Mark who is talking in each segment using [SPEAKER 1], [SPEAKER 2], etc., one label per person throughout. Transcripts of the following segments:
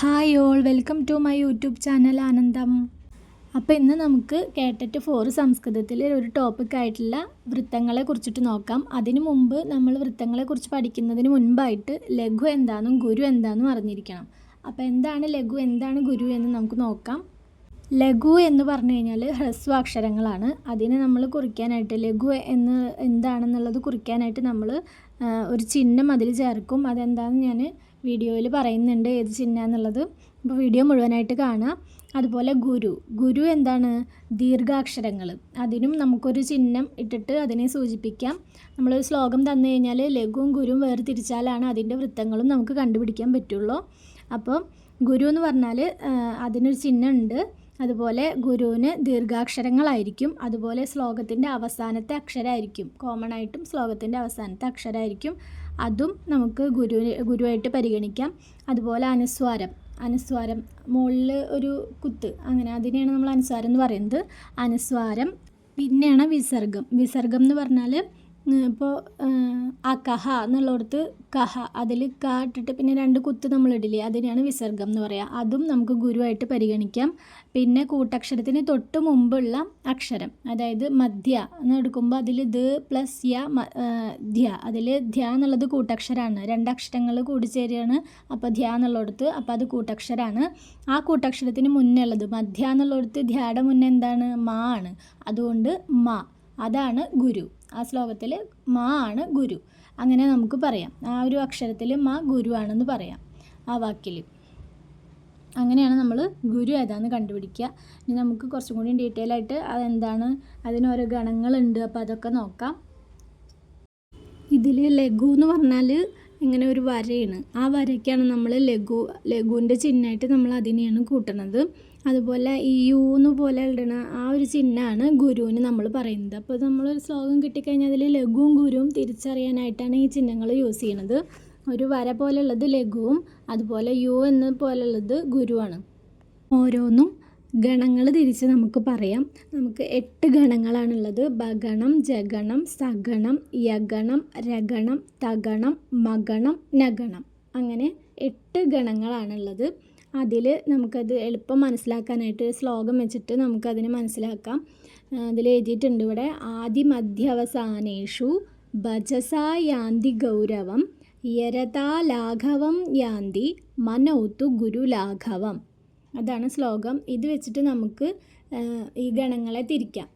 [SPEAKER 1] Hi all welcome to my YouTube channel Anandam. അപ്പോൾ ഇന്ന് നമുക്ക് കേട്ടിട്ട് ഫോർ സംസ്കൃതത്തിൽ ഒരു ടോപ്പിക്കായിട്ടുള്ള വൃത്തങ്ങളെ കുറിച്ചിട്ട് നോക്കാം. അതിനു മുമ്പ് നമ്മൾ വൃത്തങ്ങളെക്കുറിച്ച് പഠിക്കുന്നതിന് മുൻപായിട്ട് ലഘു എന്താണെന്നും ഗുരു എന്താണെന്നും അറിഞ്ഞിരിക്കണം. അപ്പോൾ എന്താണ് ലഘു എന്താണ് ഗുരു എന്ന് നമുക്ക് നോക്കാം. ലഘു എന്ന് പറഞ്ഞു കഴിഞ്ഞാൽ ഹ്രസ്വാക്ഷരങ്ങളാണ് അതിനെ നമ്മൾ കുറിക്കാനായിട്ട് ലഘു എന്ന് എന്താണെന്നുള്ളത് കുറിക്കാനായിട്ട് നമ്മൾ ഒരു ചിഹ്നം അതിൽ ചേർക്കും. അതെന്താണെന്ന് ഞാൻ വീഡിയോയിൽ പറയുന്നുണ്ട് ഏത് ചിഹ്ന എന്നുള്ളത്. അപ്പോൾ വീഡിയോ മുഴുവനായിട്ട് കാണാം. അതുപോലെ ഗുരു. ഗുരു എന്താണ്? ദീർഘാക്ഷരങ്ങൾ. അതിനും നമുക്കൊരു ചിഹ്നം ഇട്ടിട്ട് അതിനെ സൂചിപ്പിക്കാം. നമ്മൾ ശ്ലോകം തന്നു കഴിഞ്ഞാൽ ലഘുവും ഗുരുവും വേർതിരിച്ചാലാണ് അതിന്റെ വൃത്തങ്ങളും നമുക്ക് കണ്ടുപിടിക്കാൻ പറ്റുള്ളൂ. അപ്പോൾ ഗുരു എന്ന് പറഞ്ഞാൽ അതിനൊരു ചിഹ്നമുണ്ട്. അതുപോലെ ഗുരുവിന് ദീർഘാക്ഷരങ്ങളായിരിക്കും. അതുപോലെ ശ്ലോകത്തിന്റെ അവസാനത്തെ അക്ഷരമായിരിക്കും കോമൺ ആയിട്ടും ശ്ലോകത്തിന്റെ അവസാനത്തെ അക്ഷരമായിരിക്കും അതും നമുക്ക് ഗുരു ഗുരുവായിട്ട് പരിഗണിക്കാം. അതുപോലെ അനുസ്വാരം. അനുസ്വാരം മുകളിൽ ഒരു കുത്ത്. അങ്ങനെ അതിനെയാണ് നമ്മൾ അനുസ്വാരം എന്ന് പറയുന്നത്. അനുസ്വാരം പിന്നെയാണ് വിസർഗം. വിസർഗം എന്ന് പറഞ്ഞാൽ ഇപ്പോൾ ആ കഹ എന്നുള്ളടത്ത് കഹ അതിൽ ക ഇട്ടിട്ട് പിന്നെ രണ്ട് കുത്ത് നമ്മൾ ഇടില്ലേ അതിനെയാണ് വിസർഗം എന്ന് പറയുക അതും നമുക്ക് ഗുരുവായിട്ട് പരിഗണിക്കാം. പിന്നെ കൂട്ടക്ഷരത്തിന് തൊട്ട് മുമ്പുള്ള അക്ഷരം അതായത് മധ്യ എന്ന് എടുക്കുമ്പോൾ അതിൽ ദ പ്ലസ് യ ധ്യ. അതിൽ ധ്യ എന്നുള്ളത് കൂട്ടക്ഷരമാണ് രണ്ടക്ഷരങ്ങൾ കൂടിച്ചേരുകയാണ് അപ്പോൾ ധ്യ എന്നുള്ളടത്ത് അപ്പോൾ അത് കൂട്ടക്ഷരമാണ് ആ കൂട്ടക്ഷരത്തിന് മുന്നേ ഉള്ളത് മധ്യ എന്നുള്ളടത്ത് ധ്യയുടെ മുന്നേ എന്താണ് മാ ആണ്. അതുകൊണ്ട് മ. അതാണ് ഗുരു. ആ ശ്ലോകത്തിൽ മാ ആണ് ഗുരു. അങ്ങനെ നമുക്ക് പറയാം. ആ ഒരു അക്ഷരത്തിൽ മാ ഗുരു ആണെന്ന് പറയാം ആ വാക്കിൽ അങ്ങനെയാണ് നമ്മൾ ഗുരു ഏതാന്ന് കണ്ടുപിടിക്കുക. ഇനി നമുക്ക് കുറച്ചും കൂടി ഡീറ്റെയിൽ ആയിട്ട് അതെന്താണ് അതിനോരോ ഗണങ്ങളുണ്ട് അപ്പോൾ അതൊക്കെ നോക്കാം. ഇതിൽ ലഘു എന്ന് പറഞ്ഞാൽ ഇങ്ങനെ ഒരു വരയാണ്. ആ വരയ്ക്കാണ് നമ്മൾ ലഘു ലഘുവിന്റെ ചിഹ്നമായിട്ട് നമ്മൾ അതിനെയാണ് കൂട്ടുന്നത് അതുപോലെ ഈ യു എന്ന് പോലെ ഇടണ ആ ഒരു ചിഹ്നമാണ് ഗുരുവിന് നമ്മൾ പറയുന്നത്. അപ്പോൾ നമ്മളൊരു ശ്ലോകം കിട്ടിക്കഴിഞ്ഞാൽ അതിൽ ലഘുവും ഗുരുവും തിരിച്ചറിയാനായിട്ടാണ് ഈ ചിഹ്നങ്ങൾ യൂസ് ചെയ്യുന്നത് ഒരു വര പോലുള്ളത് ലഘുവും അതുപോലെ യു എന്ന പോലുള്ളത് ഗുരുവാണ്. ഓരോന്നും ഗണങ്ങൾ തിരിച്ച് നമുക്ക് പറയാം. നമുക്ക് എട്ട് ഗണങ്ങളാണുള്ളത്. ബഗണം ജഗണം സഗണം യഗണം രഗണം തഗണം മഗണം നഗണം. അങ്ങനെ എട്ട് ഗണങ്ങളാണുള്ളത്. അതിൽ നമുക്കത് എളുപ്പം മനസ്സിലാക്കാനായിട്ട് ശ്ലോകം വെച്ചിട്ട് നമുക്കതിന് മനസ്സിലാക്കാം. അതിൽ എഴുതിയിട്ടുണ്ട് ഇവിടെ ആദി മധ്യവസാനേഷു ഭജസാ യാന്തി ഗൗരവം യരതാ ലാഘവം യാന്തി മനോത്തു ഗുരുലാഘവം അതാണ് ശ്ലോകം. ഇത് വെച്ചിട്ട് നമുക്ക് ഈ ഗണങ്ങളെ തിരിക്കാം.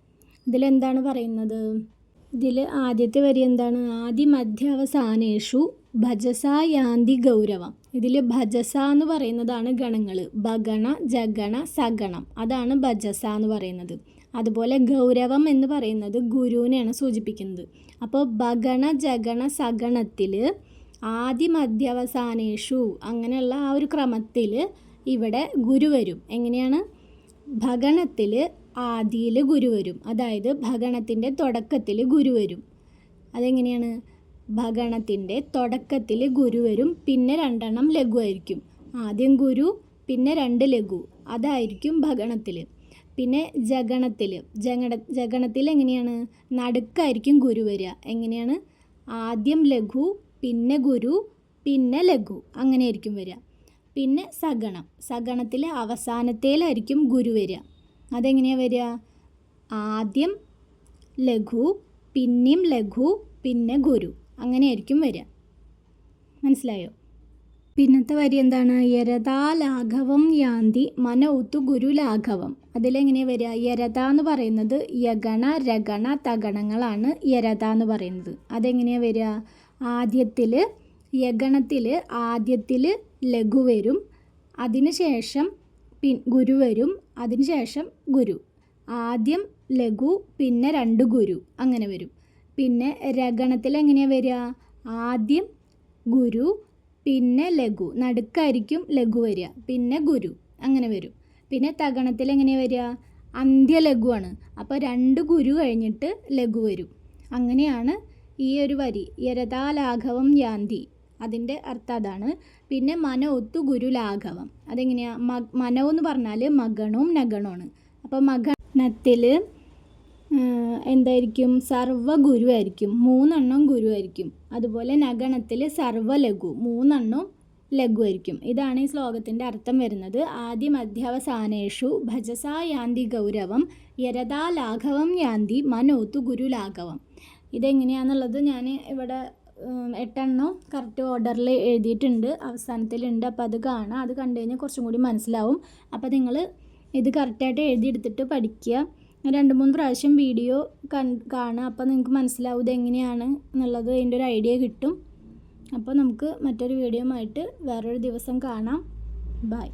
[SPEAKER 1] ഇതിലെന്താണ് പറയുന്നത്? ഇതിൽ ആദ്യത്തെ വരി എന്താണ്? ആദി മധ്യാവസാനേഷു ഭജസ യാന്തി ഗൗരവം. ഇതിൽ ഭജസ എന്ന് പറയുന്നതാണ് ഗണങ്ങൾ ഭഗണ ജഗണ സഗണം. അതാണ് ഭജസ എന്ന് പറയുന്നത്. അതുപോലെ ഗൗരവം എന്ന് പറയുന്നത് ഗുരുവിനെയാണ് സൂചിപ്പിക്കുന്നത്. അപ്പോൾ ഭഗണ ജഗണ സഗണത്തിൽ ആദ്യ മധ്യവസാനേഷു അങ്ങനെയുള്ള ആ ഒരു ക്രമത്തിൽ ഇവിടെ ഗുരു വരും. എങ്ങനെയാണ്? ഭഗണത്തിൽ ആദിയിൽ ഗുരു വരും. അതായത് ഭഗണത്തിന്റെ തുടക്കത്തിൽ ഗുരു വരും. അതെങ്ങനെയാണ്? ഭഗണത്തിന്റെ തുടക്കത്തിൽ ഗുരു വരും പിന്നെ രണ്ടെണ്ണം ലഘുവായിരിക്കും ആദ്യം ഗുരു പിന്നെ രണ്ട് ലഘു. അതായിരിക്കും ഭഗണത്തിൽ പിന്നെ ജഗണത്തിൽ ജഗണ ജഗണത്തിൽ എങ്ങനെയാണ്? നടുക്കായിരിക്കും ഗുരു വരിക. എങ്ങനെയാണ്? ആദ്യം ലഘു പിന്നെ ഗുരു പിന്നെ ലഘു. അങ്ങനെയായിരിക്കും വരിക. പിന്നെ സഗണം. സഗണത്തിലെ അവസാനത്തേലായിരിക്കും ഗുരു വരിക. അതെങ്ങനെയാണ് വരിക? ആദ്യം ലഘു പിന്നെയും ലഘു പിന്നെ ഗുരു. അങ്ങനെയായിരിക്കും വരിക. മനസ്സിലായോ? പിന്നത്തെ വരി എന്താണ്? യരതാ ലാഘവം യാന്തി മന ഒത്തു ഗുരു ലാഘവം അതിലെങ്ങനെയാണ് വരിക? യരത എന്ന് പറയുന്നത് യഗണ രഗണ തഗണങ്ങളാണ് യരത എന്ന് പറയുന്നത്. അതെങ്ങനെയാണ് വരിക? ആദ്യത്തിൽ യഗണത്തിൽ ആദ്യത്തിൽ ലഘു വരും. അതിനുശേഷം പി ഗുരു വരും. അതിനുശേഷം ഗുരു. ആദ്യം ലഘു പിന്നെ രണ്ട് ഗുരു. അങ്ങനെ വരും. പിന്നെ രഗണത്തിൽ എങ്ങനെയാണ് വരിക? ആദ്യം ഗുരു പിന്നെ ലഘു. നടുക്കായിരിക്കും ലഘു വരിക. പിന്നെ ഗുരു. അങ്ങനെ വരും. പിന്നെ തകണത്തിൽ എങ്ങനെയാണ് വരിക? അന്ത്യ ലഘുവാണ് അപ്പോൾ രണ്ട് ഗുരു കഴിഞ്ഞിട്ട് ലഘു വരും. അങ്ങനെയാണ് ഈ ഒരു വരി. യരതാലാഘവം യാന്തി. അതിന്റെ അർത്ഥം അതാണ്. പിന്നെ മന ഒത്തു ഗുരു ലാഘവം അതെങ്ങനെയാണ് മ മനോ എന്ന് പറഞ്ഞാൽ മകണവും നഗണമാണ് അപ്പോൾ മകണത്തിൽ എന്തായിരിക്കും? സർവ ഗുരുവായിരിക്കും മൂന്നെണ്ണം ഗുരുവായിരിക്കും. അതുപോലെ നഗണത്തിൽ സർവലഘു മൂന്നെണ്ണം ലഘുവായിരിക്കും. ഇതാണ് ഈ ശ്ലോകത്തിന്റെ അർത്ഥം വരുന്നത്. ആദ്യം അധ്യാവസാനേഷു ഭജസാ യാന്തി ഗൗരവം യരതാ ലാഘവം യാന്തി മനോത്തു ഗുരുലാഘവം. ഇതെങ്ങനെയാണെന്നുള്ളത് ഞാൻ ഇവിടെ എട്ടെണ്ണം കറക്റ്റ് ഓർഡറിൽ എഴുതിയിട്ടുണ്ട് അവസാനത്തിലുണ്ട്. അപ്പോൾ അത് കാണാം. അത് കണ്ടു കഴിഞ്ഞാൽ കുറച്ചും കൂടി മനസ്സിലാവും. അപ്പോൾ നിങ്ങൾ ഇത് കറക്റ്റായിട്ട് എഴുതിയെടുത്തിട്ട് പഠിക്കുക. രണ്ട് മൂന്ന് പ്രാവശ്യം വീഡിയോ കൺ കാണുക. അപ്പോൾ നിങ്ങൾക്ക് മനസ്സിലാവും ഇത് എങ്ങനെയാണ് എന്നുള്ളത്. അതിന്റെ ഒരു ഐഡിയ കിട്ടും. അപ്പോൾ നമുക്ക് മറ്റൊരു വീഡിയോ ആയിട്ട് വേറൊരു ദിവസം കാണാം. ബൈ.